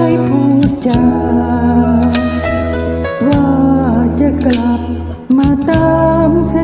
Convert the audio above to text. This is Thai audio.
ายพูดจาว่าจะกลับมาตามเส้น